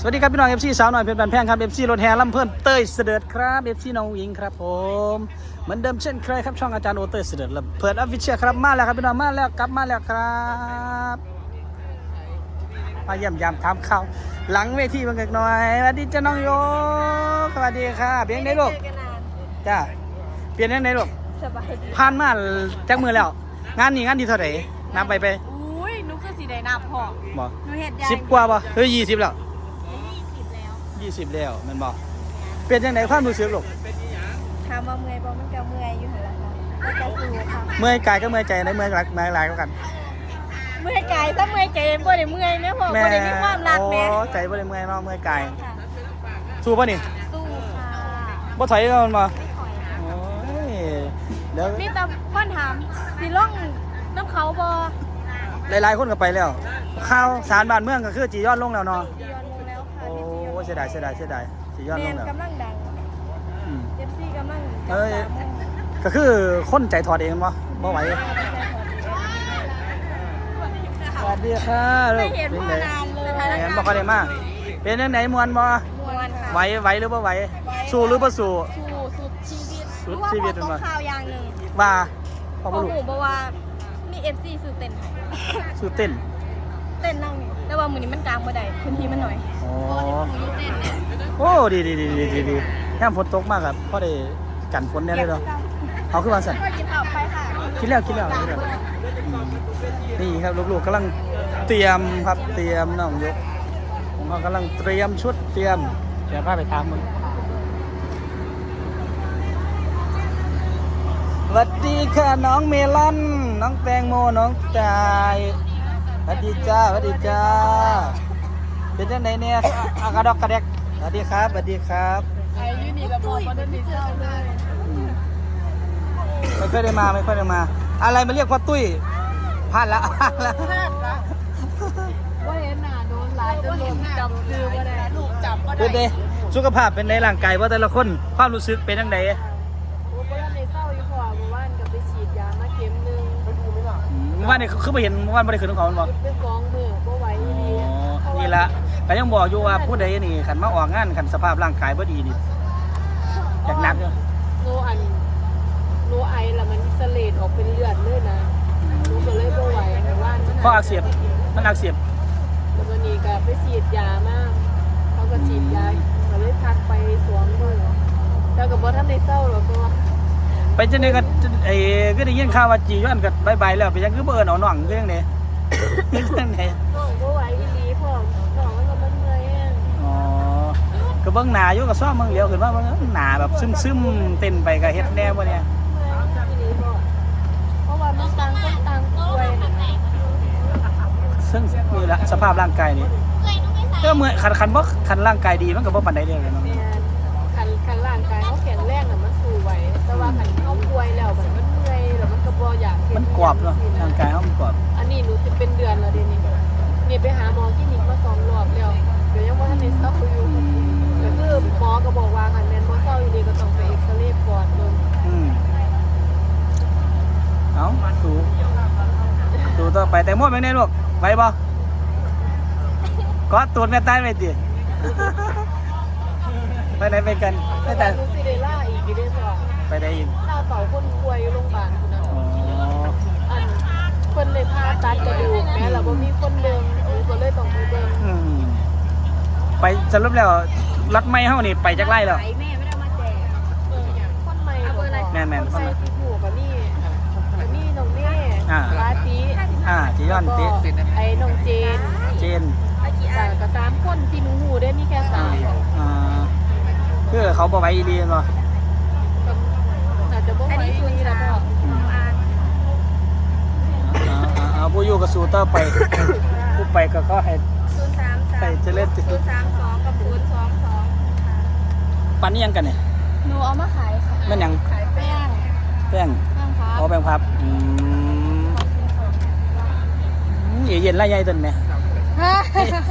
สวัสดีครับพี่น้องเอฟซีสาวหน่อยเพชรบันแพงครับเอฟซีรถแห่ลำเพื่อนเต้ยเสด็จครับเอฟซีน้องหญิงครับผมเหมือนเดิมเช่นเคยครับช่องอาจารย์โอเต้ยเสด็จลำเพื่อนออฟฟิเชียลครับมาแล้วครับพี่น้องมาแล้วกลับมาแล้วครับมาเยี่ยมยามถามข่าวหลังเวทีบางเล็กน้อยสวัสดีจ้าน้องโยสวัสดีค่ะเพียงได้ลูกเจอกันนานจ้าเปลี่ยนยังไงลูกสบายดีผ่านมาจักมือแล้ว งานนี้งานดีเท่าไหร่นับไปไปอุ้ยนุกคือสีแดงน้ำพอบ่หนูเห็ดยาสิบกว่าป่ะเฮ้ยยี่สิบแล้วยี่สิบแล้ว ยี่สิบแล้วแมันบอกเปลี่ยนยังไงความรู้สึกลูกถามว่าเมื่อยบ่มันก็เมื่อยอยู่หั่นล่ะค่ะมันก็สู้ค่ะเมื่อยกายก็เมื่อยใจในเมื่อยรักเมื่อยหลายก็กันเมื่อยกายถ้าเมื่อยใจบ่ได้เมื่อยแม่พ่อบ่ได้มีความรักแม่โอ้ใจบ่ได้เมื่อยเนาะเมื่อยกายค่ะสู้ป่ะนี่สู้ค่ะบ่ถอยแล้วมันบ่ไม่ถอยค่ะโอ้ยเดี๋ยวมีแต่คนถามสิล่องน้ำเขาบ่หลายๆคนก็ไปแล้ว ข้าวสารบ้านเมืองก็คือจียอดลงแล้วเนาะ เสียดายเสียดายเสียดายจียอดแมลงนแล้วกำลังดังอืม เอฟซีกำลังเอ้ยก็คือคนใจถอดเองบ่บ่ไหวสวัสดีค่ะลูไม่กเห็นเป็นพ่อไงนานเลยเห็นบ่ค่อยได้มาเป็นจังไดมวนบ่มวนค่ะไหวไหวหรือบ่ไหวสู้หรือบ่สู้ สู้สุดชีวิตสุดชีวิตรู้เป็นว่าไงพอตกข่าวอย่างหนึ่งว่าพ่อพอบ่รู้หูบอกว่ามีเอฟซีซื้อเต้นให้ สู้เต้น เต้นนั่งนี่แต่ว่ามือนี้มันกลางบ่ได้พื้นที่มันหน่อยอ๋อหนูเต้นเนี่ยโอ้ดีดีดีดีดีดีแค่ฝนตกมากครับพอได้กันฝนแน่เลยเนาะเอาขึ้นมาสั่นก็กินข้าวไปค่ะคิดแล้วคิดแล้วคิดแล้วอืมนี่ครับลูกๆกำลังเตรียมครับเตรียมน้องยกผมก็กำลังเตรียมชุดเตรียมเดี๋ยวพาไปทำมึงสวัสดีค่ะน้องเมลอนน้องแตงโมน้องจายส วัสดีจ้าสวัสดีจ้า เป็นยังไงเนี่ยอากระดอกกระเดกสวัสดีครับสวัสดีครับไอ้ยูนี่แล้วพอมาเดินดีเจ้าเลยอืมไม่ค่อยได้มาไม่ค่อยได้มา อะไรมาเรียกว่าตุ้ยพลาดละพลาดละว่าเห็นหน้าโดนหลายจนโดนจับคือว่าได้ลูกจับก็เป็นไงสุขภาพเป็นในร่างกายว่าแต่ละคนความรู้สึกเป็นยังไง โอ้ก็ในเศร้าอยู่พอเมื่อวานกับไปฉีดยามาเข็มนึง เมื่อวานนี่คือไปเห็นเมื่อวานไม่ได้ขึ้นของเขาบ่ไปฟ้องมือบ่ไหวอ๋ดีอนี่ละก็ยังบอกอยู่ว่าผู้ใดนี่ขันมาออกงานขันสภาพร่างกายบ่ดีนี่อยากหนักอยู่โนอันโนไอละมันสเลดออกเป็นเลือดเลยนะหนูก็เลยบ่ไหวเมื่อวานข้ออักเสบมันอักเสบแล้ววันนี้ก็ไปฉีดยามากเขาก็ฉีดยาก็เลยพักไปสวมมือแล้วก็บ่ทันได้เศร้าหรอกก็ ไปจังได๋ก็ไอ้ก็ได้ยินข่าวว่าจีย้อนก็บายๆแล้วไปยังคือบ่เอิ้นเอาน้องคือจังได๋คือจังได๋น้องบ่ไหวอีหลีพ่อน้องมันก็มันเมื่อยแห้งอ๋อก็เบิ่งหน้าอยู่ก็ซ้อมเบิ่งเหลียวขึ้นมาเบิ่งหน้าแบบซึมๆเต้นไปก็เฮ็ดแน่บ่เนี่ยเมื่อยอีหลีพ่อเพราะว่ามันต่างคนต่างป่วยนะซึ่งนี่ละสภาพร่างกายนี่ก็เมื่อคันคันบ่คันร่างกายดีมันก็บ่ปานใดเด้อเนาะแม่นคันคันร่างกายเขาแข็งแรงน่ะมันสู้ไหวแต่ว่าคัน มันกรอบเนาะร่างกายเฮามันกรอบอันนี้หนูจะเป็นเดือนแล้วเดี๋ยวนี้นี่ไปหาหมอคลินิกมาสองรอบแล้วเดี๋ยวยังบ่ทันได้เศร้าอยู่ก็คือหมอก็บอกว่าคันแม่นบ่เศร้าอยู่ดีก็ต้องไปเอ็กซเรย์ปอดเบิ่งอืมเอาสู้สู้ต่อไปแต่โมเป็นไงลูกไหวบ่ก็ตูดแม่ตายไปติไปไหนไปกันไปแต่แต่หนูสิได้ล่าอีกอยู่เด้อจ้ะไปได้อีกล่าเฝ้าคนป่วยอยู่โรงพยาบาลพุ่นน่ะอ๋ออัน เพิ่นเลยผ่าตัดกระดูกแม่แล้วบ่มีคนเดิมหนูก็เลยต้องไปเบิ่งอืมไปสรุปแล้วรัดไม้เฮานี่ไปจากไร่แล้ว แม่ไม่ได้มาแจกคนใหม่เอาเบอร์อะไรแม่นๆคนใส่ที่หูกับนี่กับนี่น้องเน่อ่า ลาตีอ่าจียอนติไอ้น้องเจนเจนแต่กับสามคนที่หนูหูได้มีแค่สามอ่าคือเขาบ่ไหวอีหลีเนาะอาจจะบ่ไหวดีนะพ่ออ่าอ่าอ่า ผู้อยู่กับสู่ต่อไป ผู้ไปก็ก็ให้ ศูนย์สามสาไปมเจริญติศูนย์สามสองกับศูนย์สองสองปันนี้ยังกันเนี่ยหนูเอามาขายค่ะแม่นหยังขายแป้งแป้งแป้งพับอ๋อแป้งพับอืมอืมเอเย็นไรใหญ่ต้นเนี่ยฮะ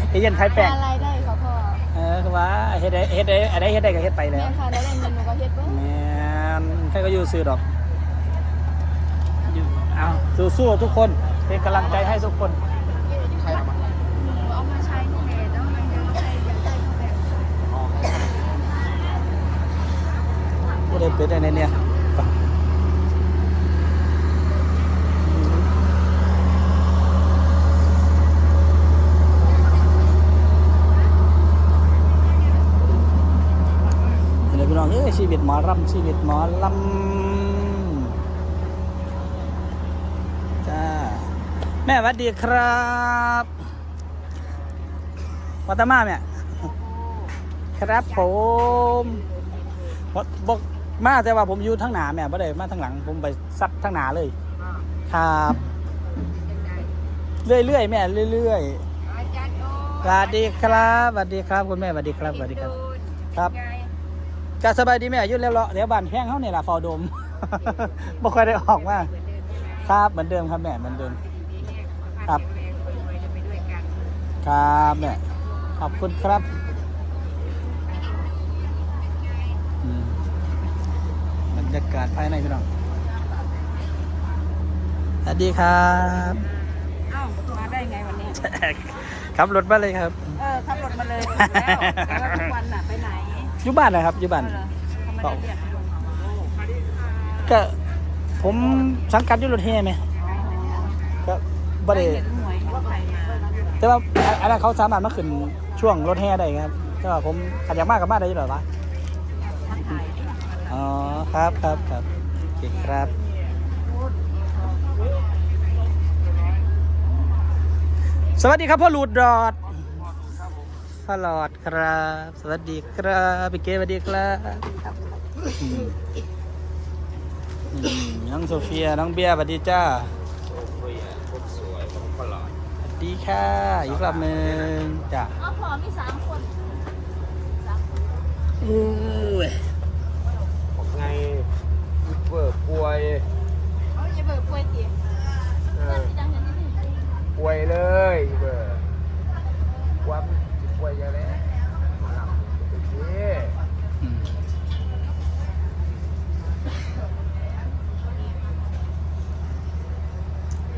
เอเย็นขายแป้งอะไรได้ค่ะพ่อเออคือว่าเฮ็ดได้เฮ็ดได้อะไรเฮ็ดได้ก็เฮ็ดไปแล้แม่ว ค่ะได้เงินหนูก็เฮ็ดเบิ่งแม่นใครก็อยู่ซื้อดอกอยู่เอาสู้ๆทุกคน เป็นกำลังใจให้ทุกคนใครเอามาเอามาใช้แทนแล้วมัยังใช้ยังได้แบบผู้ใดเป็นได้เนี่ยชีวิตหมอรำชีวิตหมอลำ แม่หวัดดีครับวัตมาแม่ครับผมบ่บอกมาแต่ว่าผมอยู่ทั้งหนาแม่บ่ได้มาทั้งหลัง ผมไปซัดทั้งหนาเลย ครับเรื่อยๆแม่เรื่อยๆสวัสดีครับสวัสดีครับคุณแม่สวัสดีครับสวัสดีครับ ครับก็สบายดีแม่ยุ่แล้วเลาะเดี๋ยวบ้านแพงเขาเนี่ยล่ะฟอดมบ่ค่อยได้ออกมาครับเหมือนเดิมครับแม่เหมือนเดิม ครับครับแม่ขอบคุณครับอืมบรรยากาศภายในพี่น้องสวัสดีครับ เอ้า มาได้ไงวันนี้ ขับรถมาเลยครับ เออขับรถมาเลยแล้วแล้วทุกวันน่ะไปไหนอยู่บ้านนะครับอยู่บ้าน เออเหรอทำไมได้เรียกก็ผมสังกัดอยู่รถแห่ไหมก็ บ่ได้เห็นหวยว่าใครมาแต่ว่าอันอันนั้นเขาสามารถมาขึ้นช่วงรถแห่ได้ครับแต่ว่าผมขัดอยากมากกับมาได้อยู่หรอวะทักทายดิอ๋อครับครับครับโอเคครับสวัสดีครับพ่อหลูดดอดพ่อหลอดครับ สวัสดีครับพี่เก๋สวัสดีครับอืมอืมน้องโซเฟียน้องเบียร์สวัสดีจ้าสวัส ดีค่ะอีกรอบหนึ่งจ้าเอาพอมีสามคนอู้ยบอกไงเปิดป่วย เอาอย่าเบิกป่วยตี เออ จังเห็นที่นี่ ป่วยเลยเบิดความป่วยอย่างนี้โอเค อืม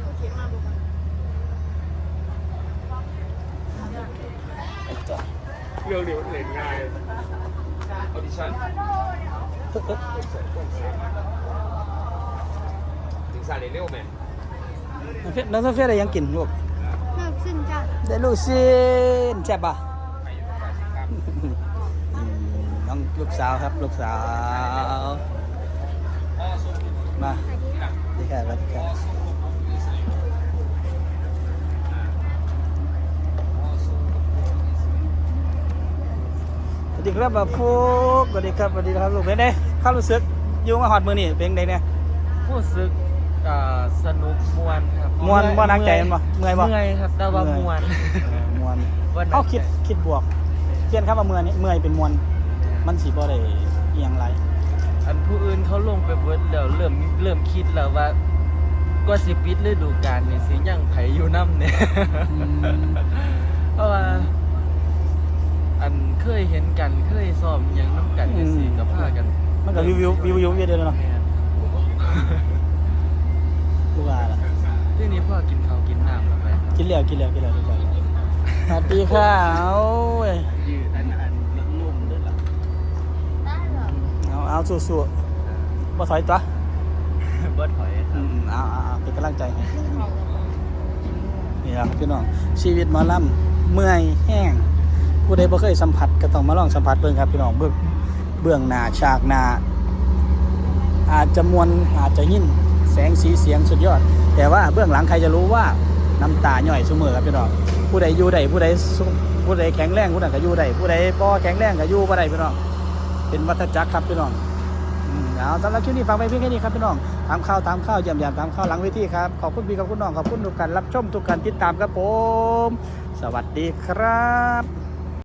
โอเคมาบุก ไปต่อ เรื่องนี้มันเล่นง่ายออดิชั่นเอ๊ะเอ๊ะถึงสายเร็วไหมน้องโซเฟียน้องโซเฟียได้ยังกินลูกเลิกสิ้นจ้ะได้ลูกชิ้นแซ่บป่ะอืมน้องลูกสาวครับลูกสาว มาดีค่ะสวัสดีครับ วัสดีครับบ่าวฟุกสวัสดีครับสวัสดีครับลูกเป็นไงข้ารู้สึกอยู่มาหอดมือนี่เป็นไงเนี่ยรู้สึกอ่าสนุกมวนครับมวนบ่หนักใจมันบ่เมื่อยบ่เมื่อยครับแต่ว่ามวนเออมวนบ่หนักใจเขาคิดคิดบวกเขียนครับว่าเมื่อยนี่เมื่อยเป็นมวนมันสิบ่ได้เอียงไรอันผู้อื่นเขาลงไปเบิดแล้วเริ่มเริ่มคิดแล้วว่าก็สิปิดฤดูกาลนี่สิยังไผอยู่น้ำเนี่ยอืมเพราะว่า อันเคยเห็นกันเคยซ้อมหยังน้ำกันจังซี่ก็พากันมันก็วิววิววิววิววิวเดียวเนาะแม่นคือว่าล่ะทีนี้พ่อกินข้าวกินน้ำแล้วไปครับกินแล้วกินแล้วกินแล้วทุกคนสวัสดีค่ะเอาเว้ยยืดอันอันลุ่มด้วยล่ะได้เหรอเอาเอาสู้ๆบ่ถอยตัวบ่ถอยคอืรับมเอาเอาเอาเป็นกำลังใจให้ นี่ครับพี่น้องชีวิตหมอลำเมื่อยแห้ง ผู้ใดบ่เคยสัมผัสก็ต้องมาลองสัมผัสเบิ่งครับพี่น้องเบื้องเบื้องหน้าฉากหน้าอาจจะมวนอาจจะยินแสงสีเสียงสุดยอด แต่ว่าเบื้องหลังใครจะรู้ว่าน้ำตาย่อยเสมอครับพี่น้องผู้ใดอยู่ใดผู้ใดผู้ใดแข็งแรงผู้นั้นก็อยู่ใดผู้ใดบ่แข็งแรงก็อยู่บ่ได้พี่น้องเป็นวัฏจักรครับพี่น้องเอาสำหรับคลิปนี้ฝากไว้เพียงแค่นี้ครับพี่น้องตามข่าวตามข่าวยี่ยมยามตามข่าวหลังเวทีครับ ขอบคุณพี่ขอบคุณน้องขอบคุณทุกการรับชมทุกการติดตามครับผม สวัสดีครับ